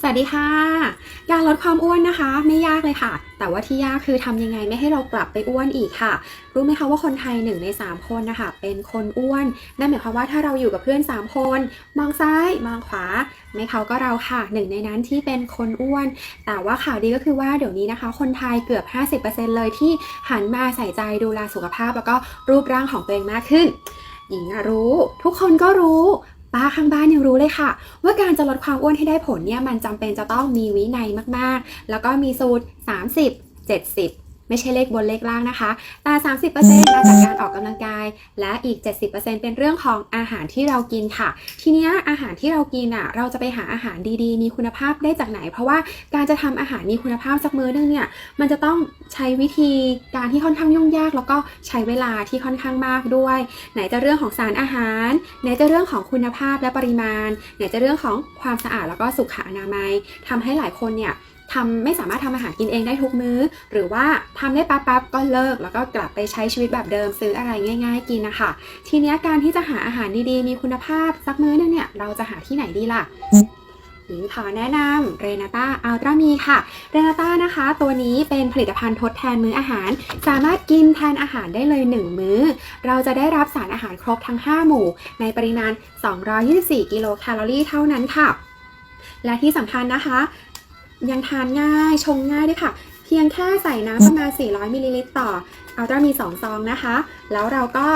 สวัสดีค่ะ การลดความอ้วนนะคะ ไม่ยากเลยค่ะ แต่ว่าที่ยากคือทำยังไงไม่ให้เรากลับไปอ้วนอีกค่ะ รู้ไหมคะว่าคนไทย 1 ใน 3 คนนะคะ เป็นคนอ้วน นั่นหมายความว่าถ้าเราอยู่กับเพื่อน 3 คน มองซ้าย มองขวา ไม่เขาก็เราค่ะหนึ่งในนั้นที่เป็นคนอ้วน แต่ว่าข่าวดีก็คือว่าเดี๋ยวนี้นะคะ คนไทยเกือบ 50%เลยที่หันมาใส่ใจดูแลสุขภาพ แล้วก็รูปร่างของตัวเองมากขึ้นหญิงรู้ทุกคนก็รู้ ป้าข้างบ้านยังรู้เลยค่ะ ว่าการจะลดความอ้วนให้ได้ผลเนี่ยมันจำเป็นจะต้องมีวินัยมากๆ แล้วก็มีสูตร 30 70 ไม่ใช่เลขบนเลขล่างนะคะแต่30%มาจากการออกกำลังกาย และอีก 70%เป็นเรื่องของอาหารที่เรากินค่ะ ทีนี้อาหารที่เรากินอะ เราจะไปหาอาหารดีๆ มีคุณภาพได้จากไหน เพราะว่าการจะทำอาหารมีคุณภาพสักมื้อนึงเนี่ย มันจะต้องใช้วิธีการที่ค่อนข้างยุ่งยาก แล้วก็ใช้เวลาที่ค่อนข้างมากด้วย ไหนจะเรื่องของสารอาหาร ไหนจะเรื่องของคุณภาพและปริมาณ ไหนจะเรื่องของความสะอาดแล้วก็สุขอนามัยทำให้หลายคนเนี่ย ทำไม่สามารถทำอาหารกินเองได้ทุกมื้อ หรือว่าทำได้แป๊บๆก็เลิก แล้วก็กลับไปใช้ชีวิตแบบเดิมซื้ออะไรง่าย ๆ กินนะคะ ทีนี้การที่จะหาอาหารดีๆ มีคุณภาพสักมื้อนึงเนี่ยเราจะหาที่ไหนดีล่ะหญิงขอแนะนำเรนาต้าอัลตรามีค่ะ เรนาต้านะคะ ตัวนี้เป็นผลิตภัณฑ์ทดแทนมื้ออาหาร สามารถกินแทนอาหารได้เลย 1 มื้อ เราจะได้รับสารอาหารครบทั้ง 5 หมู่ ในปริมาณ 224 กิโลแคลอรี่เท่านั้นค่ะ และที่สำคัญนะคะ ยังทานง่ายชงง่ายด้วยค่ะ เพียงแค่ใส่น้ำประมาณ 400มิลลิลิตรต่ออัลตรามี 2 ซองนะคะ แล้วเราก็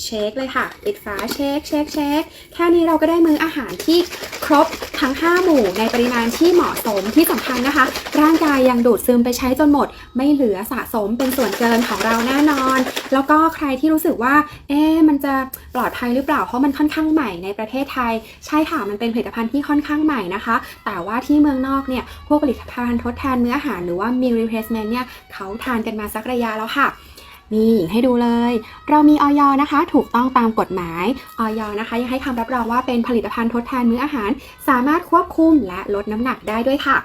เช็คเลยค่ะ ปิดฝาเช็คเช็คเช็คแค่นี้เราก็ได้มื้ออาหารที่ครบทั้ง 5 หมู่ในปริมาณที่เหมาะสมที่สำคัญนะคะ ร่างกายยังดูดซึมไปใช้จนหมด ไม่เหลือสะสมเป็นส่วนเกินของเราแน่นอน แล้วก็ใครที่รู้สึกว่า เอ๊มันจะปลอดภัยหรือเปล่า เพราะมันค่อนข้างใหม่ในประเทศไทย ใช่ค่ะ มันเป็นผลิตภัณฑ์ที่ค่อนข้างใหม่นะคะ แต่ว่าที่เมืองนอกเนี่ยพวกผลิตภัณฑ์ทดแทนเนื้ออาหารหรือว่า meal replacement เนี่ยเขาทานกันมาสักระยะแล้วค่ะ นี่ให้ดูเลย เรามีออยนะคะ ถูกต้องตามกฎหมายออยนะคะ ยังให้คำรับรองว่าเป็นผลิตภัณฑ์ทดแทนมื้ออาหาร สามารถควบคุมและลดน้ำหนักได้ด้วยค่ะ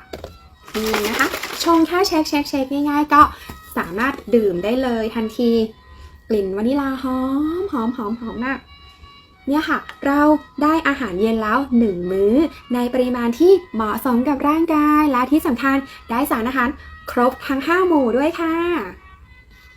นี่นะคะชงแค่เช็คเช็คเช็คง่ายๆ ก็สามารถดื่มได้เลยทันที กลิ่นวานิลาหอมหอมหอมหอมมากเนี่ยค่ะ เราได้อาหารเย็นแล้ว 1 มื้อ ในปริมาณที่เหมาะสมกับร่างกาย และที่สำคัญได้สารอาหารครบทั้ง 5 หมู่ด้วยค่ะ